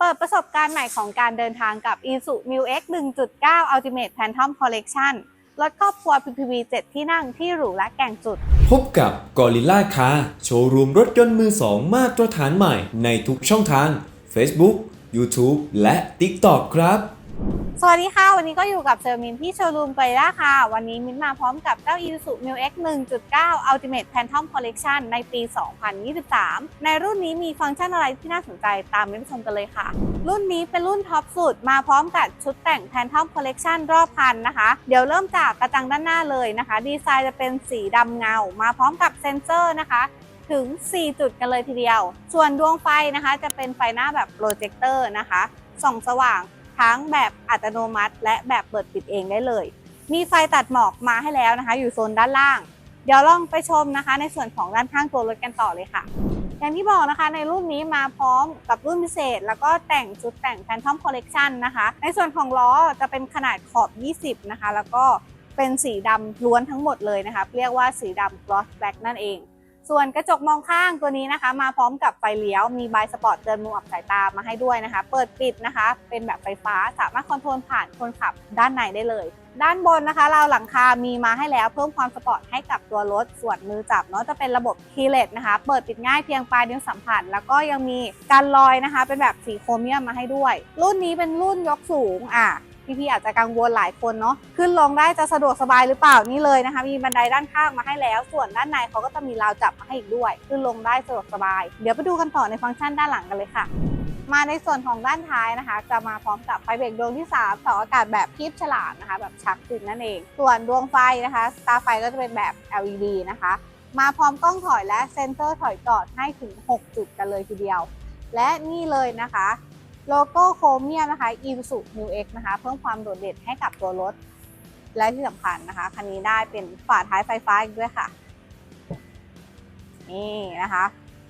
เปิดประสบการณ์ใหม่ของการเดินทางกับ Isuzu Mu X 1.9 Ultimate Phantom Collection รถครอบครัว PPV 7 ที่นั่งที่หรูและแก่งสุด พบกับ Gorilla Car โชว์รูมรถยนต์มือสองมาตรฐานใหม่ในทุกช่องทาง Facebook YouTube และ TikTok ครับ สวัสดีค่ะ วันนี้ก็อยู่กับเซอร์มินที่โชว์รูมไกล่าค่ะ วันนี้มินมาพร้อมกับเจ้า Isuzu Mu X 1.9 Ultimate Phantom Collection ในปี 2023 ในรุ่นนี้มีฟังก์ชันอะไรที่น่าสนใจตามมินไปชมกันเลยค่ะ รุ่นนี้เป็นรุ่นท็อปสุดมาพร้อมกับชุดแต่ง Phantom Collection รอบคันนะคะ เดี๋ยวเริ่มจากกระจังด้านหน้าเลยนะคะ ดีไซน์จะเป็นสีดำเงา มาพร้อมกับเซ็นเซอร์นะคะถึง 4 จุดกันเลยทีเดียว ส่วนดวงไฟนะคะ จะเป็นไฟหน้าแบบโปรเจคเตอร์นะคะส่องสว่าง ทั้งแบบอัตโนมัติ และแบบเปิดปิดเองได้เลย มีไฟตัดหมอกมาให้แล้วนะคะ อยู่โซนด้านล่าง เดี๋ยวลองไปชมนะคะ ในส่วนของด้านข้างตัวรถกันต่อเลยค่ะ อย่างที่บอกนะคะในรุ่นนี้มาพร้อมกับรุ่นพิเศษ แล้วก็แต่งชุดแต่ง Phantom Collection นะคะ ในส่วนของล้อจะเป็นขนาดขอบ 20 นะคะ แล้วก็เป็นสีดำล้วนทั้งหมดเลยนะคะเรียกว่าสีดำ gloss black นั่นเอง ส่วนกระจกมองข้างตัวนี้นะคะ มาพร้อมกับไฟเลี้ยวมีบายสปอร์ตเตือนมุมอับสายตามาให้ด้วยนะคะ เปิดปิดนะคะ เป็นแบบไฟฟ้าสามารถคอนโทรลผ่านคนขับด้านในได้เลย ด้านบนนะคะราวหลังคา มีมาให้แล้วเพิ่มความสปอร์ตให้กับตัวรถ ส่วนมือจับเนาะจะเป็นระบบคีเลสนะคะ เปิดปิดง่ายเพียงปลายนิ้วสัมผัส แล้วก็ยังมีการลอยนะคะ เป็นแบบสีโครเมียมมาให้ด้วย รุ่นนี้เป็นรุ่นยกสูงอะ พี่ๆอาจจะกังวลหลายคนเนาะขึ้นลงได้จะสะดวกสบายหรือเปล่านี่เลยนะคะ มีบันไดด้านข้างมาให้แล้ว ส่วนด้านในเขาก็จะมีราวจับมาให้อีกด้วย ขึ้นลงได้สะดวกสบาย เดี๋ยวไปดูกันต่อในฟังก์ชันด้านหลังกันเลยค่ะมาในส่วนของด้านท้ายนะคะ จะมาพร้อมกับไฟเบรกดวงที่3เสาอากาศแบบคีบฉลาดนะคะ แบบชักติดนั่นเอง ส่วนดวงไฟนะคะตาไฟก็จะเป็นแบบ LED นะคะ มาพร้อมกล้องถอยและเซ็นเซอร์ถอยจอดให้ถึง 6 จุดกันเลยทีเดียว และนี่เลยนะคะ โลโก้โครเมียมนะคะ Isuzu Mu X นะคะ เพิ่มความโดดเด่นให้กับตัวรถ และที่สำคัญนะคะ คันนี้ได้เป็นฝาท้ายไฟฟ้าอีกด้วยค่ะ นี่นะคะ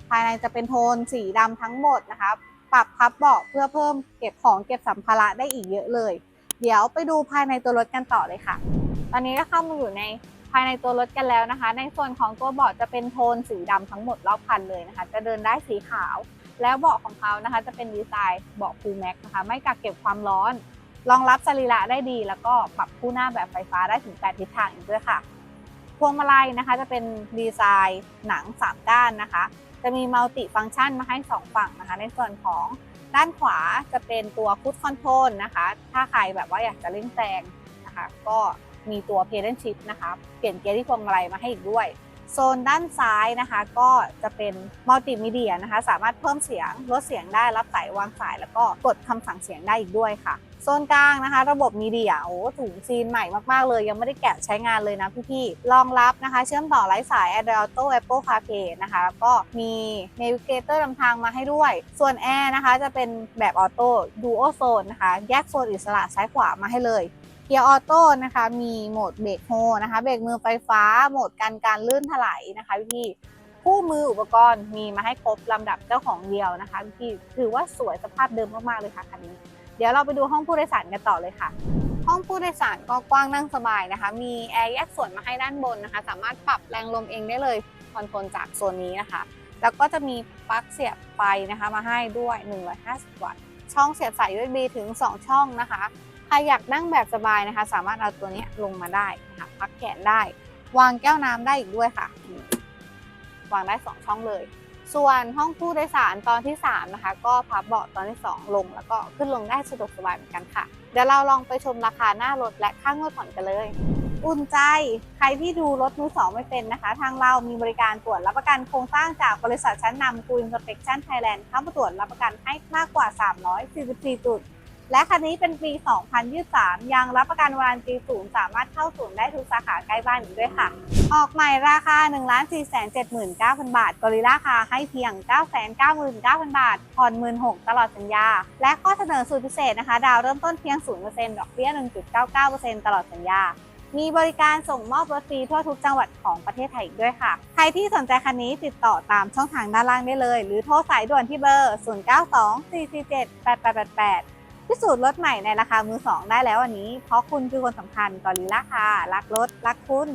ภายในจะเป็นโทนสีดำทั้งหมดนะคะ ปรับพับเบาะเพื่อเพิ่มเก็บของเก็บสัมภาระได้อีกเยอะเลย เดี๋ยวไปดูภายในตัวรถกันต่อเลยค่ะ ตอนนี้ก็เข้ามาอยู่ในภายในตัวรถกันแล้วนะคะ ในส่วนของตัวเบาะจะเป็นโทนสีดำทั้งหมดรอบคันเลยนะคะ จะเดินได้สีขาว แล้วเบาะของเขานะคะจะเป็นดีไซน์เบาะฟูลแม็กนะคะ ไม่กักเก็บความร้อน รองรับสรีระได้ดี แล้วก็ปรับคู่หน้าแบบไฟฟ้าได้ถึง 8 ทิศทางอีกด้วยค่ะ พวงมาลัยนะคะจะเป็นดีไซน์หนัง3ก้านนะคะ จะมีมัลติฟังก์ชันมาให้ 2 ฝั่งนะคะ ในส่วนของด้านขวาจะเป็นตัวฟุตคอนโทรลนะคะ ถ้าใครแบบว่าอยากจะเล่นแซงนะคะ ก็มีตัวเพด a นชิพนะคะ เปลี่ยนเกียร์ที่พวงมาลัยมาให้อีกด้วย โซนด้านซ้ายนะคะก็จะเป็นมัลติมีเดียนะคะสามารถเพิ่มเสียงลดเสียงได้รับสายวางสาย แล้วก็กดคำสั่งเสียงได้อีกด้วยค่ะ โซนกลางนะคะ ระบบมีเดียโอ้ถุงซีนใหม่มาก ๆ เลย ยังไม่ได้แกะใช้งานเลยนะพี่ๆรองรับนะคะ เชื่อมต่อไร้สาย Android Auto Apple CarPlay นะคะแล้วก็มี Navigator นำทางมาให้ด้วย ส่วนแอร์นะคะจะเป็นแบบออโต้ Dual Zone นะคะ แยกโซนอิสระซ้ายขวามาให้เลย เกียร์ออโต้นะคะ มีโหมดเบรกโฮนะคะ เบรกมือไฟฟ้า โหมดการการลื่นถลายนะคะพี่คู่มืออุปกรณ์มีมาให้ครบลำดับเจ้าของเดียวนะคะพี่ถือว่าสวยสภาพเดิมมากๆเลยค่ะคันนี้ เดี๋ยวเราไปดูห้องผู้โดยสารกันต่อเลยค่ะ ห้องผู้โดยสารก็กว้างนั่งสบายนะคะ มีแอร์แยกส่วนมาให้ด้านบนนะคะ สามารถปรับแรงลมเองได้เลยคอนโทรลจากโซนนี้นะคะ แล้วก็จะมีปลั๊กเสียบไฟนะคะ มาให้ด้วย 150 วัตต์ ช่องเสียบสาย USB ถึง 2 ช่องนะคะ ใครอยากนั่งแบบสบายนะคะ สามารถเอาตัวนี้ลงมาได้นะคะพักแขนได้ วางแก้วน้ำได้อีกด้วยค่ะ วางได้ 2 ช่องเลย ส่วนห้องผู้โดยสารตอนที่ 3 นะคะ ก็พับเบาะตอนที่ 2 ลง แล้วก็ขึ้นลงได้สะดวกสบายเหมือนกันค่ะ เดี๋ยวเราลองไปชมราคาหน้ารถและค่างวดผ่อนกันเลยอุ่นใจใครที่ดูรถมือสองไม่เป็นนะคะ ทางเรามีบริการตรวจรับประกันโครงสร้างจากบริษัทชั้นนำกูอินสเป t ชั่นไทยแลนด์เข้ามาตรวจรับประกันให้มากกว่า 344 จุด และคันนี้เป็นปี 2023 ยังรับประกันวารันตีศูนย์สามารถเข้าศูนย์ได้ทุกสาขาใกล้บ้านอีกด้วยค่ะ ออกใหม่ราคา 1 4 7 9 0 0 0 บาทกอริล่าคาให้เพียง 999,000 บาทผ่อน16,000ตลอดสัญญา และข้อเสนอสุดพิเศษนะคะ ดาวเริ่มต้นเพียง 0%ดอกเบี้ย 1.99%ตลอดสัญญามีบริการส่งมอบรถฟรีทั่วทุกจังหวัดของประเทศไทยอีกด้วยค่ะ ใครที่สนใจคันนี้ติดต่อตามช่องทางด้านล่างได้เลย หรือโทรสายด่วนที่เบอร์ 0924478888 พิสูจน์รถใหม่ในราคามือสองได้แล้ววันนี้ เพราะคุณคือคนสำคัญกอริล่าค่ะ รักรถ รักคุณ